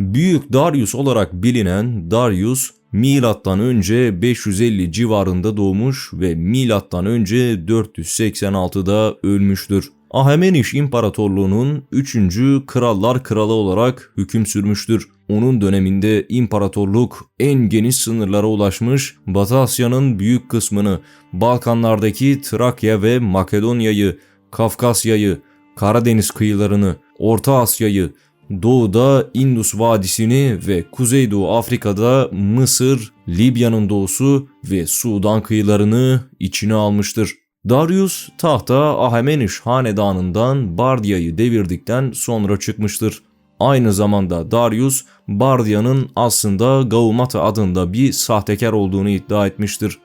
Büyük Darius olarak bilinen Darius milattan önce 550 civarında doğmuş ve milattan önce 486'da ölmüştür. Ahemeniş İmparatorluğu'nun 3. Krallar Kralı olarak hüküm sürmüştür. Onun döneminde imparatorluk en geniş sınırlara ulaşmış, Batı Asya'nın büyük kısmını, Balkanlardaki Trakya ve Makedonya'yı, Kafkasya'yı, Karadeniz kıyılarını, Orta Asya'yı, Doğuda Indus Vadisi'ni ve Kuzeydoğu Afrika'da Mısır, Libya'nın doğusu ve Sudan kıyılarını içine almıştır. Darius tahta Ahemeniş hanedanından Bardia'yı devirdikten sonra çıkmıştır. Aynı zamanda Darius, Bardia'nın aslında Gaumata adında bir sahtekar olduğunu iddia etmiştir.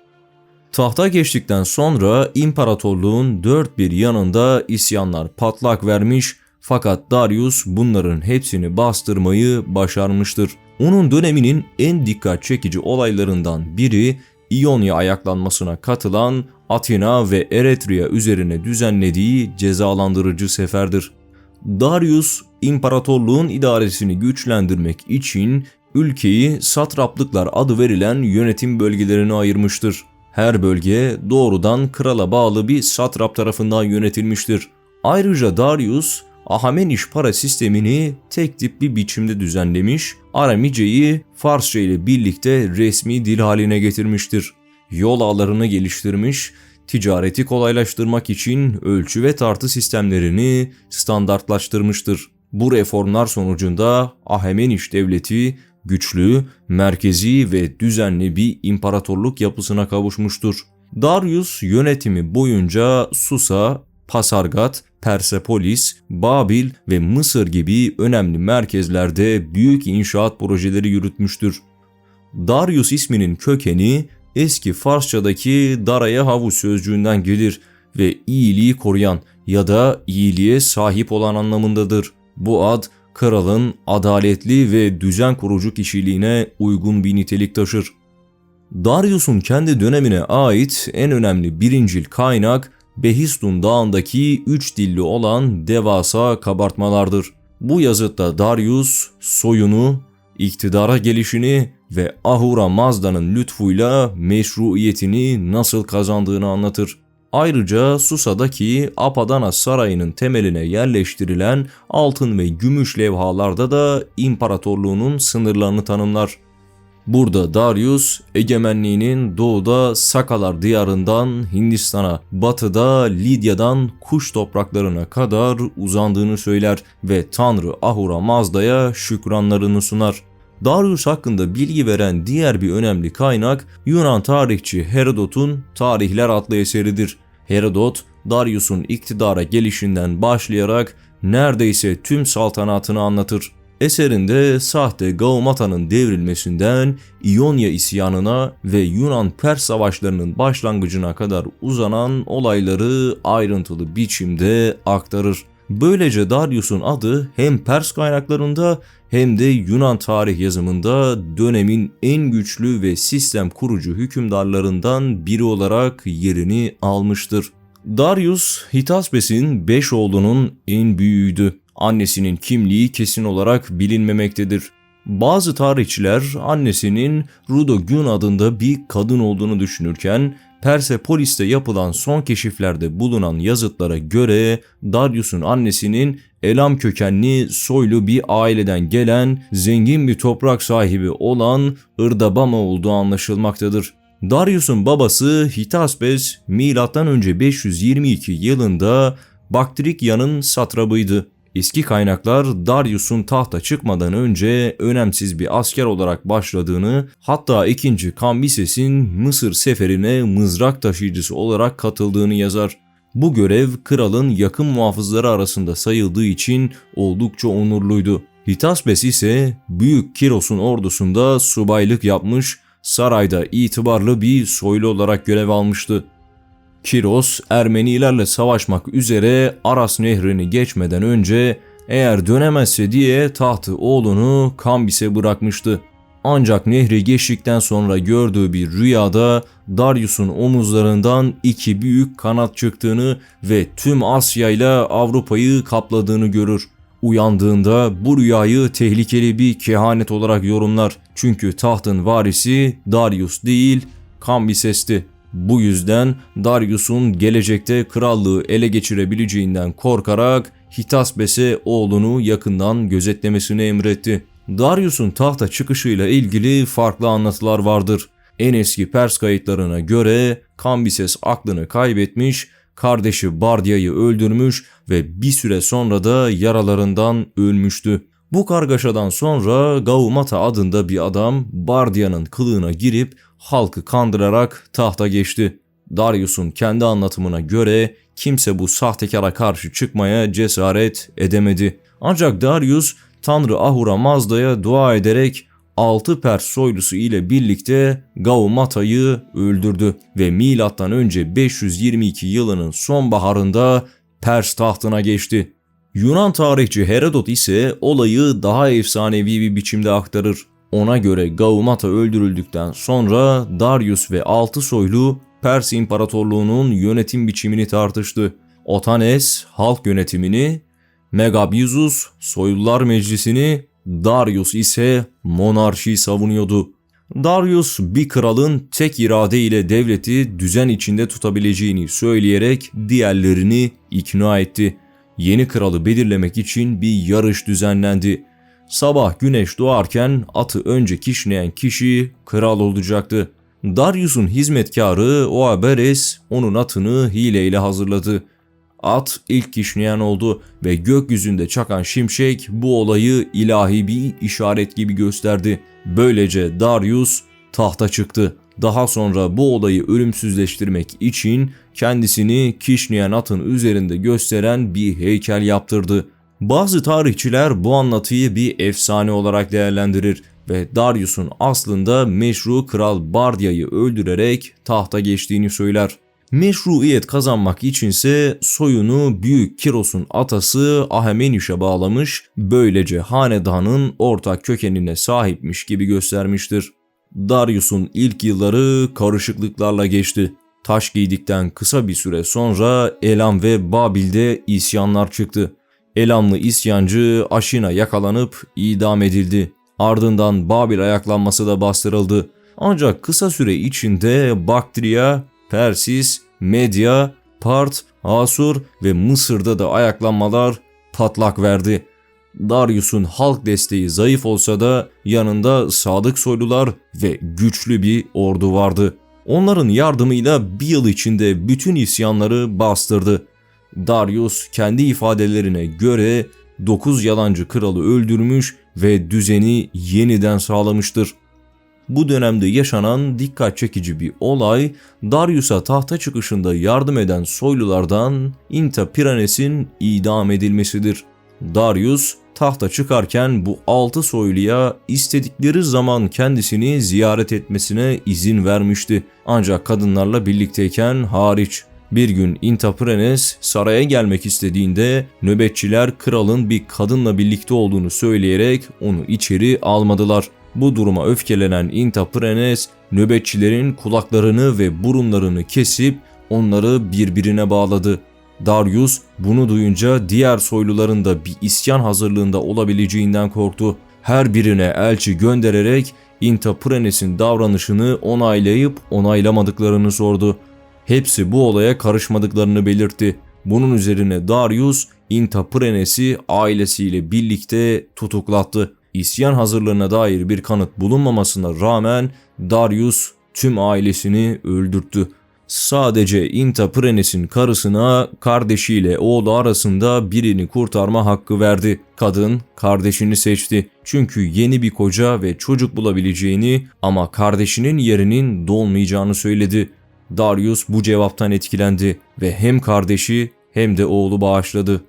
Tahta geçtikten sonra imparatorluğun dört bir yanında isyanlar patlak vermiş fakat Darius bunların hepsini bastırmayı başarmıştır. Onun döneminin en dikkat çekici olaylarından biri İonya ayaklanmasına katılan Atina ve Eretria üzerine düzenlediği cezalandırıcı seferdir. Darius imparatorluğun idaresini güçlendirmek için ülkeyi satraplıklar adı verilen yönetim bölgelerine ayırmıştır. Her bölge doğrudan krala bağlı bir satrap tarafından yönetilmiştir. Ayrıca Darius Ahameniş para sistemini tek tip bir biçimde düzenlemiş, Aramice'yi Farsça ile birlikte resmi dil haline getirmiştir. Yol ağlarını geliştirmiş, ticareti kolaylaştırmak için ölçü ve tartı sistemlerini standartlaştırmıştır. Bu reformlar sonucunda Ahemeniş devleti güçlü, merkezi ve düzenli bir imparatorluk yapısına kavuşmuştur. Darius yönetimi boyunca Susa, Pasargat, Persepolis, Babil ve Mısır gibi önemli merkezlerde büyük inşaat projeleri yürütmüştür. Darius isminin kökeni eski Farsçadaki daraya havuz sözcüğünden gelir ve iyiliği koruyan ya da iyiliğe sahip olan anlamındadır. Bu ad kralın adaletli ve düzen kurucu kişiliğine uygun bir nitelik taşır. Darius'un kendi dönemine ait en önemli birincil kaynak Behistun Dağı'ndaki üç dilli olan devasa kabartmalardır. Bu yazıtta Darius soyunu, iktidara gelişini ve Ahura Mazda'nın lütfuyla meşruiyetini nasıl kazandığını anlatır. Ayrıca Susa'daki Apadana Sarayı'nın temeline yerleştirilen altın ve gümüş levhalarda da imparatorluğunun sınırlarını tanımlar. Burada Darius egemenliğinin doğuda Sakalar diyarından Hindistan'a, batıda Lidya'dan kuş topraklarına kadar uzandığını söyler ve Tanrı Ahura Mazda'ya şükranlarını sunar. Darius hakkında bilgi veren diğer bir önemli kaynak Yunan tarihçi Herodot'un Tarihler adlı eseridir. Herodot, Darius'un iktidara gelişinden başlayarak neredeyse tüm saltanatını anlatır. Eserinde sahte Gaumata'nın devrilmesinden İonya isyanına ve Yunan-Pers savaşlarının başlangıcına kadar uzanan olayları ayrıntılı biçimde aktarır. Böylece Darius'un adı hem Pers kaynaklarında hem de Yunan tarih yazımında dönemin en güçlü ve sistem kurucu hükümdarlarından biri olarak yerini almıştır. Darius, Hitaspes'in beş oğlunun en büyüğüydü. Annesinin kimliği kesin olarak bilinmemektedir. Bazı tarihçiler annesinin Rudogün adında bir kadın olduğunu düşünürken Persepolis'te yapılan son keşiflerde bulunan yazıtlara göre Darius'un annesinin Elam kökenli soylu bir aileden gelen zengin bir toprak sahibi olan Irdabama olduğu anlaşılmaktadır. Darius'un babası Hitaspes M.Ö. 522 yılında Baktrikya'nın satrabıydı. Eski kaynaklar Darius'un tahta çıkmadan önce önemsiz bir asker olarak başladığını, hatta 2. Kambises'in Mısır seferine mızrak taşıyıcısı olarak katıldığını yazar. Bu görev kralın yakın muhafızları arasında sayıldığı için oldukça onurluydu. Hitaspes ise Büyük Kiros'un ordusunda subaylık yapmış, sarayda itibarlı bir soylu olarak görev almıştı. Kiros Ermenilerle savaşmak üzere Aras nehrini geçmeden önce eğer dönemezse diye tahtı oğlunu Kambis'e bırakmıştı. Ancak nehri geçtikten sonra gördüğü bir rüyada Darius'un omuzlarından iki büyük kanat çıktığını ve tüm Asya ile Avrupa'yı kapladığını görür. Uyandığında bu rüyayı tehlikeli bir kehanet olarak yorumlar. Çünkü tahtın varisi Darius değil Kambises'ti. Bu yüzden Darius'un gelecekte krallığı ele geçirebileceğinden korkarak Hitasbes'e oğlunu yakından gözetlemesini emretti. Darius'un tahta çıkışıyla ilgili farklı anlatılar vardır. En eski Pers kayıtlarına göre Kambises aklını kaybetmiş, kardeşi Bardia'yı öldürmüş ve bir süre sonra da yaralarından ölmüştü. Bu kargaşadan sonra Gaumata adında bir adam Bardia'nın kılığına girip halkı kandırarak tahta geçti. Darius'un kendi anlatımına göre kimse bu sahtekara karşı çıkmaya cesaret edemedi. Ancak Darius Tanrı Ahura Mazda'ya dua ederek 6 Pers soylusu ile birlikte Gaumata'yı öldürdü ve milattan önce 522 yılının sonbaharında Pers tahtına geçti. Yunan tarihçi Herodot ise olayı daha efsanevi bir biçimde aktarır. Ona göre Gaumata öldürüldükten sonra Darius ve altı soylu Pers İmparatorluğu'nun yönetim biçimini tartıştı. Otanes halk yönetimini, Megabizus soylular meclisini, Darius ise monarşi savunuyordu. Darius bir kralın tek irade ile devleti düzen içinde tutabileceğini söyleyerek diğerlerini ikna etti. Yeni kralı belirlemek için bir yarış düzenlendi. Sabah güneş doğarken atı önce kişneyen kişi kral olacaktı. Darius'un hizmetkarı Oaberes onun atını hileyle hazırladı. At ilk kişneyen oldu ve gökyüzünde çakan şimşek bu olayı ilahi bir işaret gibi gösterdi. Böylece Darius tahta çıktı. Daha sonra bu olayı ölümsüzleştirmek için kendisini kişneyen atın üzerinde gösteren bir heykel yaptırdı. Bazı tarihçiler bu anlatıyı bir efsane olarak değerlendirir ve Darius'un aslında meşru kral Bardia'yı öldürerek tahta geçtiğini söyler. Meşruiyet kazanmak içinse soyunu Büyük Kiros'un atası Ahameniş'e bağlamış, böylece hanedanın ortak kökenine sahipmiş gibi göstermiştir. Darius'un ilk yılları karışıklıklarla geçti. Taş giydikten kısa bir süre sonra Elam ve Babil'de isyanlar çıktı. Elamlı isyancı Aşina yakalanıp idam edildi. Ardından Babil ayaklanması da bastırıldı. Ancak kısa süre içinde Baktriya, Persis, Medya, Part, Asur ve Mısır'da da ayaklanmalar patlak verdi. Darius'un halk desteği zayıf olsa da yanında sadık soylular ve güçlü bir ordu vardı. Onların yardımıyla bir yıl içinde bütün isyanları bastırdı. Darius kendi ifadelerine göre 9 yalancı kralı öldürmüş ve düzeni yeniden sağlamıştır. Bu dönemde yaşanan dikkat çekici bir olay Darius'a tahta çıkışında yardım eden soylulardan Inta Piranes'in idam edilmesidir. Darius tahta çıkarken bu altı soyluya istedikleri zaman kendisini ziyaret etmesine izin vermişti. Ancak kadınlarla birlikteyken hariç. Bir gün Intaprenes saraya gelmek istediğinde nöbetçiler kralın bir kadınla birlikte olduğunu söyleyerek onu içeri almadılar. Bu duruma öfkelenen Intaprenes nöbetçilerin kulaklarını ve burunlarını kesip onları birbirine bağladı. Darius bunu duyunca diğer soyluların da bir isyan hazırlığında olabileceğinden korktu. Her birine elçi göndererek Intaprenes'in davranışını onaylayıp onaylamadıklarını sordu. Hepsi bu olaya karışmadıklarını belirtti. Bunun üzerine Darius Intaprenes'i ailesiyle birlikte tutuklattı. İsyan hazırlığına dair bir kanıt bulunmamasına rağmen Darius tüm ailesini öldürttü. Sadece Intaprenes'in karısına kardeşiyle oğlu arasında birini kurtarma hakkı verdi. Kadın kardeşini seçti. Çünkü yeni bir koca ve çocuk bulabileceğini ama kardeşinin yerinin dolmayacağını söyledi. Darius bu cevaptan etkilendi ve hem kardeşi hem de oğlu bağışladı.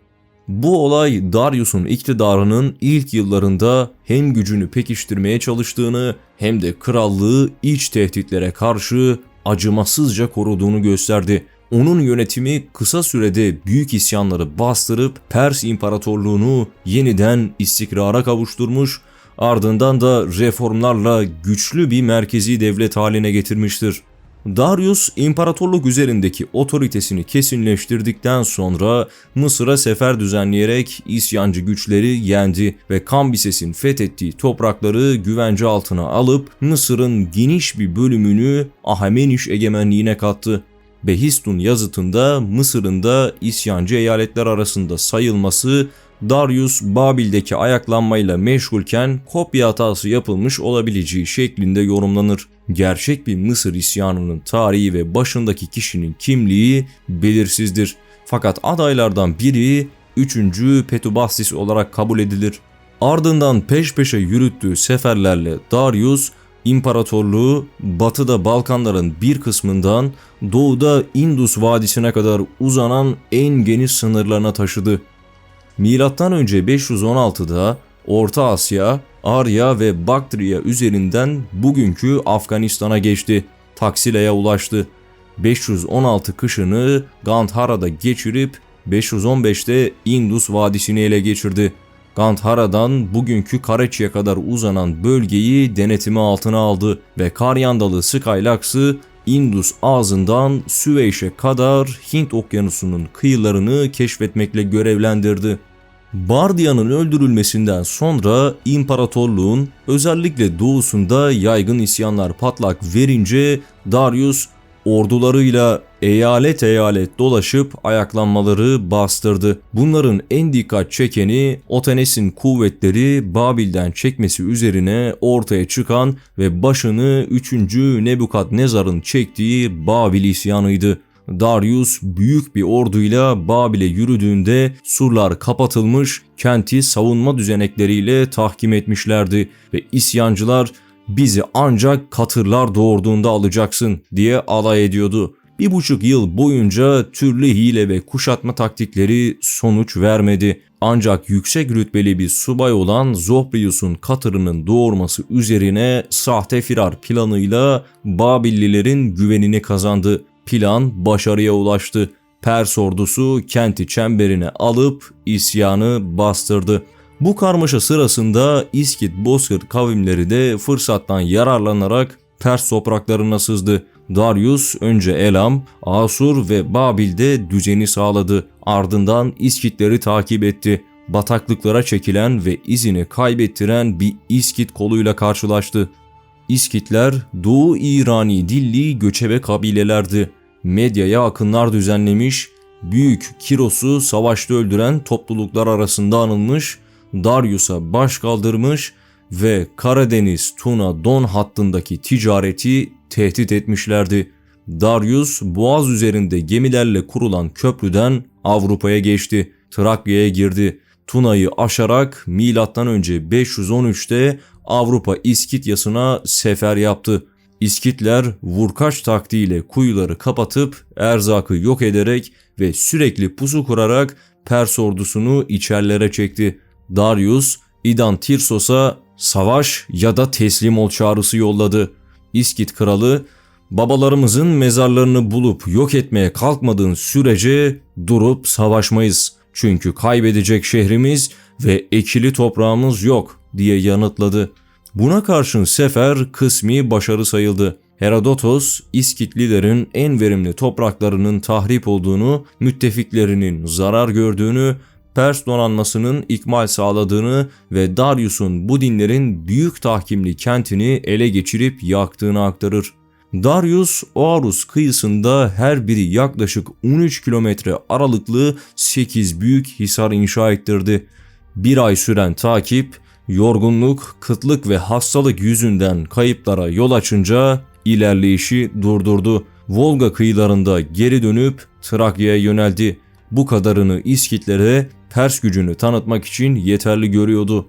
Bu olay Darius'un iktidarının ilk yıllarında hem gücünü pekiştirmeye çalıştığını hem de krallığı iç tehditlere karşı acımasızca koruduğunu gösterdi. Onun yönetimi kısa sürede büyük isyanları bastırıp Pers İmparatorluğunu yeniden istikrara kavuşturmuş, ardından da reformlarla güçlü bir merkezi devlet haline getirmiştir. Darius imparatorluk üzerindeki otoritesini kesinleştirdikten sonra Mısır'a sefer düzenleyerek isyancı güçleri yendi ve Kambises'in fethettiği toprakları güvence altına alıp Mısır'ın geniş bir bölümünü Ahemeniş egemenliğine kattı. Behistun yazıtında Mısır'ın da isyancı eyaletler arasında sayılması Darius Babil'deki ayaklanmayla meşgulken kopya hatası yapılmış olabileceği şeklinde yorumlanır. Gerçek bir Mısır isyanının tarihi ve başındaki kişinin kimliği belirsizdir. Fakat adaylardan biri 3. Petubastis olarak kabul edilir. Ardından peş peşe yürüttüğü seferlerle Darius İmparatorluğu batıda Balkanların bir kısmından doğuda Indus Vadisi'ne kadar uzanan en geniş sınırlarına taşıdı. Milattan önce 516'da Orta Asya, Arya ve Baktriya üzerinden bugünkü Afganistan'a geçti. Taksile'ye ulaştı. 516 kışını Gandhara'da geçirip 515'te Indus Vadisi'ni ele geçirdi. Gandhara'dan bugünkü Karachi'ye kadar uzanan bölgeyi denetimi altına aldı ve Karyandalı Skylax'ı Indus ağzından Süveyş'e kadar Hint okyanusunun kıyılarını keşfetmekle görevlendirdi. Bardiya'nın öldürülmesinden sonra imparatorluğun özellikle doğusunda yaygın isyanlar patlak verince Darius ordularıyla eyalet eyalet dolaşıp ayaklanmaları bastırdı. Bunların en dikkat çekeni Otanes'in kuvvetleri Babil'den çekmesi üzerine ortaya çıkan ve başını 3. Nebukadnezar'ın çektiği Babil isyanıydı. Darius büyük bir orduyla Babil'e yürüdüğünde surlar kapatılmış, kenti savunma düzenekleriyle tahkim etmişlerdi ve isyancılar bizi ancak katırlar doğurduğunda alacaksın diye alay ediyordu. Bir buçuk yıl boyunca türlü hile ve kuşatma taktikleri sonuç vermedi. Ancak yüksek rütbeli bir subay olan Zobrius'un katırının doğurması üzerine sahte firar planıyla Babillilerin güvenini kazandı. Plan başarıya ulaştı. Pers ordusu kenti çemberine alıp isyanı bastırdı. Bu karmaşa sırasında İskit Bozkır kavimleri de fırsattan yararlanarak Pers topraklarına sızdı. Darius önce Elam, Asur ve Babil'de düzeni sağladı. Ardından İskitleri takip etti. Bataklıklara çekilen ve izini kaybettiren bir İskit koluyla karşılaştı. İskitler Doğu İrani dilli göçebe kabilelerdi. Medyaya akınlar düzenlemiş, Büyük Kiros'u savaşta öldüren topluluklar arasında anılmış, Darius'a baş kaldırmış ve Karadeniz Tuna Don hattındaki ticareti tehdit etmişlerdi. Darius boğaz üzerinde gemilerle kurulan köprüden Avrupa'ya geçti. Trakya'ya girdi. Tuna'yı aşarak M.Ö. 513'te Avrupa İskityası'na sefer yaptı. İskitler vurkaç taktiğiyle kuyuları kapatıp erzakı yok ederek ve sürekli pusu kurarak Pers ordusunu içerlere çekti. Darius, İdan Tirsos'a savaş ya da teslim ol çağrısı yolladı. İskit kralı, babalarımızın mezarlarını bulup yok etmeye kalkmadığın sürece durup savaşmayız. Çünkü kaybedecek şehrimiz ve ekili toprağımız yok diye yanıtladı. Buna karşın sefer kısmi başarı sayıldı. Herodotos, İskitlilerin en verimli topraklarının tahrip olduğunu, müttefiklerinin zarar gördüğünü, Pers donanmasının ikmal sağladığını ve Darius'un bu dinlerin büyük tahkimli kentini ele geçirip yaktığını aktarır. Darius, Oarus kıyısında her biri yaklaşık 13 kilometre aralıklı 8 büyük hisar inşa ettirdi. Bir ay süren takip, yorgunluk, kıtlık ve hastalık yüzünden kayıplara yol açınca ilerleyişi durdurdu. Volga kıyılarında geri dönüp Trakya'ya yöneldi. Bu kadarını İskitlere Pers gücünü tanıtmak için yeterli görüyordu.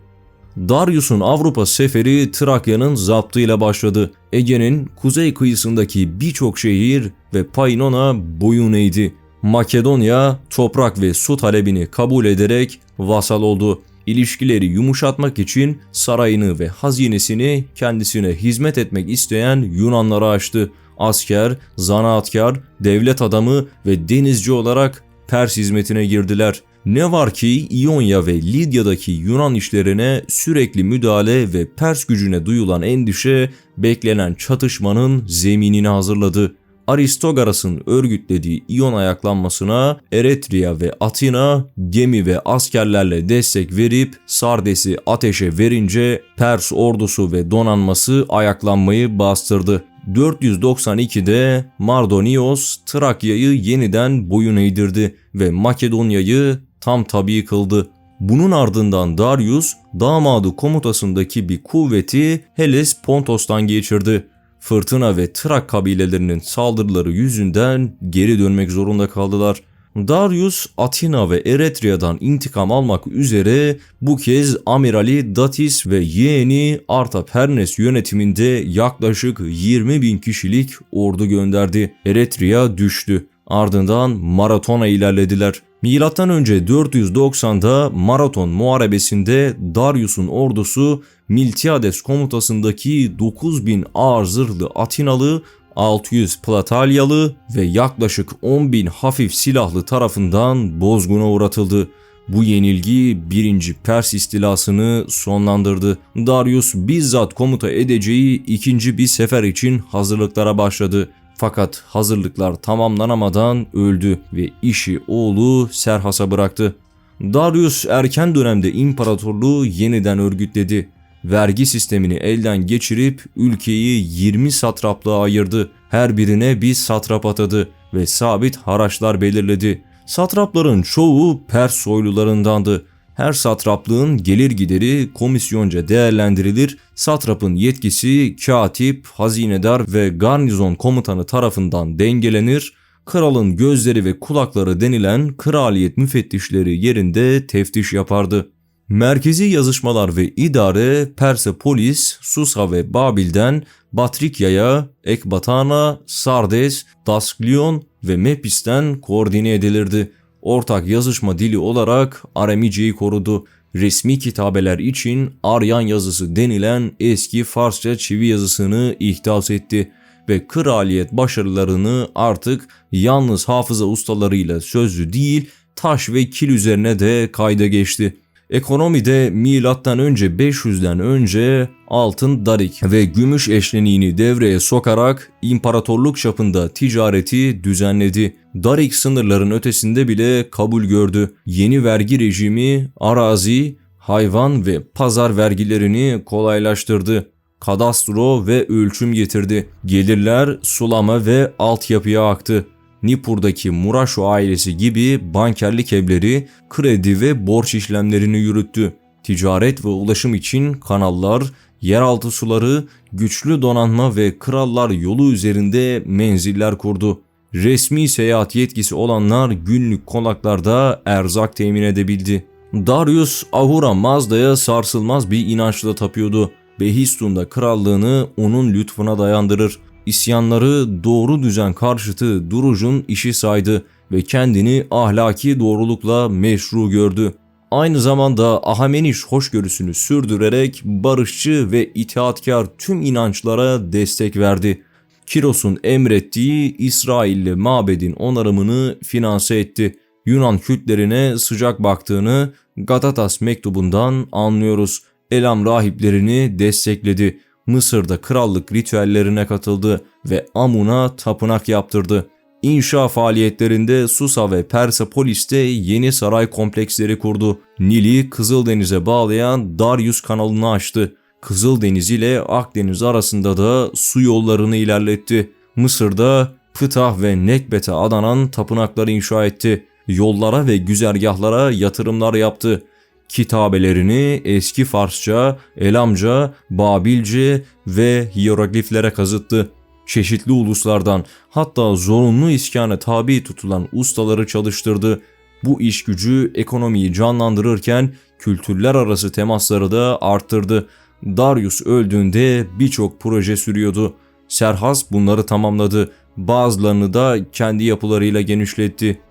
Darius'un Avrupa seferi Trakya'nın zaptıyla başladı. Ege'nin kuzey kıyısındaki birçok şehir ve Painona boyun eğdi. Makedonya toprak ve su talebini kabul ederek vasal oldu. İlişkileri yumuşatmak için sarayını ve hazinesini kendisine hizmet etmek isteyen Yunanlara açtı. Asker, zanaatkar, devlet adamı ve denizci olarak Pers hizmetine girdiler. Ne var ki İonya ve Lidya'daki Yunan işlerine sürekli müdahale ve Pers gücüne duyulan endişe beklenen çatışmanın zeminini hazırladı. Aristogaras'ın örgütlediği İyon ayaklanmasına Eretria ve Atina gemi ve askerlerle destek verip Sardes'i ateşe verince Pers ordusu ve donanması ayaklanmayı bastırdı. 492'de Mardonios Trakya'yı yeniden boyun eğdirdi ve Makedonya'yı tam tabi kıldı. Bunun ardından Darius damadı komutasındaki bir kuvveti Heles Pontos'tan geçirdi. Fırtına ve Trak kabilelerinin saldırıları yüzünden geri dönmek zorunda kaldılar. Darius Atina ve Eretria'dan intikam almak üzere bu kez Amirali Datis ve yeğeni Artapernes yönetiminde yaklaşık 20 bin kişilik ordu gönderdi. Eretria düştü. Ardından Maraton'a ilerlediler. Milattan önce 490'da Maraton Muharebesi'nde Darius'un ordusu Miltiades komutasındaki 9000 ağır zırhlı Atinalı 600 Platalyalı ve yaklaşık 10.000 hafif silahlı tarafından bozguna uğratıldı. Bu yenilgi 1. Pers istilasını sonlandırdı. Darius bizzat komuta edeceği ikinci bir sefer için hazırlıklara başladı. Fakat hazırlıklar tamamlanamadan öldü ve işi oğlu Serhas'a bıraktı. Darius erken dönemde imparatorluğu yeniden örgütledi. Vergi sistemini elden geçirip ülkeyi 20 satraplığa ayırdı. Her birine bir satrap atadı ve sabit haraçlar belirledi. Satrapların çoğu Pers soylularındandı. Her satraplığın gelir gideri komisyonca değerlendirilir. Satrapın yetkisi katip, hazinedar ve garnizon komutanı tarafından dengelenir. Kralın gözleri ve kulakları denilen kraliyet müfettişleri yerinde teftiş yapardı. Merkezi yazışmalar ve idare Persepolis, Susa ve Babil'den Batrikya'ya, Ekbatana, Sardes, Dasklion ve Mepis'ten koordine edilirdi. Ortak yazışma dili olarak Aramice'yi korudu. Resmi kitabeler için Aryan yazısı denilen eski Farsça çivi yazısını ihdas etti ve kraliyet başarılarını artık yalnız hafıza ustalarıyla sözlü değil taş ve kil üzerine de kayda geçti. Ekonomide milattan önce 500'den önce altın darik ve gümüş eşleniğini devreye sokarak imparatorluk çapında ticareti düzenledi. Darik sınırların ötesinde bile kabul gördü. Yeni vergi rejimi arazi, hayvan ve pazar vergilerini kolaylaştırdı. Kadastro ve ölçüm getirdi. Gelirler sulama ve altyapıya aktı. Nipur'daki Murasho ailesi gibi bankerlik evleri kredi ve borç işlemlerini yürüttü. Ticaret ve ulaşım için kanallar, yeraltı suları, güçlü donanma ve krallar yolu üzerinde menziller kurdu. Resmi seyahat yetkisi olanlar günlük konaklarda erzak temin edebildi. Darius Ahura Mazda'ya sarsılmaz bir inançla tapıyordu. Behistun'da krallığını onun lütfuna dayandırır isyanları doğru düzen karşıtı Duruc'un işi saydı ve kendini ahlaki doğrulukla meşru gördü. Aynı zamanda Ahameniş hoşgörüsünü sürdürerek barışçı ve itaatkar tüm inançlara destek verdi. Kiros'un emrettiği İsrailli mabedin onarımını finanse etti. Yunan kültlerine sıcak baktığını Gatatas mektubundan anlıyoruz. Elam rahiplerini destekledi. Mısır'da krallık ritüellerine katıldı ve Amun'a tapınak yaptırdı. İnşa faaliyetlerinde Susa ve Persepolis'te yeni saray kompleksleri kurdu. Nil'i Kızıldeniz'e bağlayan Darius kanalını açtı. Kızıldeniz ile Akdeniz arasında da su yollarını ilerletti. Mısır'da Pıtah ve Nekbet'e adanan tapınakları inşa etti. Yollara ve güzergahlara yatırımlar yaptı kitabelerini eski Farsça, Elamca, Babilce ve hierogliflere kazıttı. Çeşitli uluslardan hatta zorunlu iskana tabi tutulan ustaları çalıştırdı. Bu iş gücü ekonomiyi canlandırırken kültürler arası temasları da arttırdı. Darius öldüğünde birçok proje sürüyordu. Serhas bunları tamamladı. Bazılarını da kendi yapılarıyla genişletti.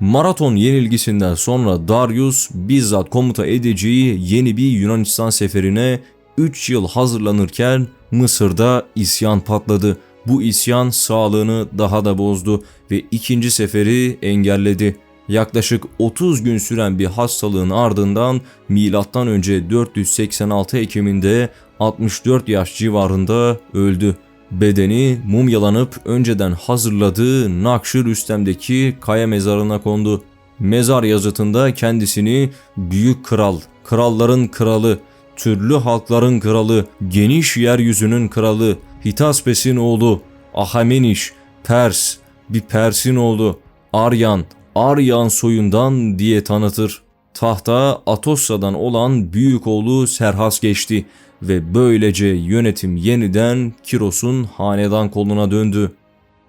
Maraton yenilgisinden sonra Darius bizzat komuta edeceği yeni bir Yunanistan seferine 3 yıl hazırlanırken Mısır'da isyan patladı. Bu isyan sağlığını daha da bozdu ve ikinci seferi engelledi. Yaklaşık 30 gün süren bir hastalığın ardından M.Ö. 486 Ekim'inde 64 yaş civarında öldü. Bedeni mumyalanıp önceden hazırladığı Nakşi Rüstem'deki kaya mezarına kondu. Mezar yazıtında kendisini büyük kral, kralların kralı, türlü halkların kralı, geniş yeryüzünün kralı, Hitaspes'in oğlu, Ahameniş, Pers, bir Pers'in oğlu, Aryan, Aryan soyundan diye tanıtır. Tahta Atossa'dan olan büyük oğlu Serhas geçti ve böylece yönetim yeniden Kiros'un hanedan koluna döndü.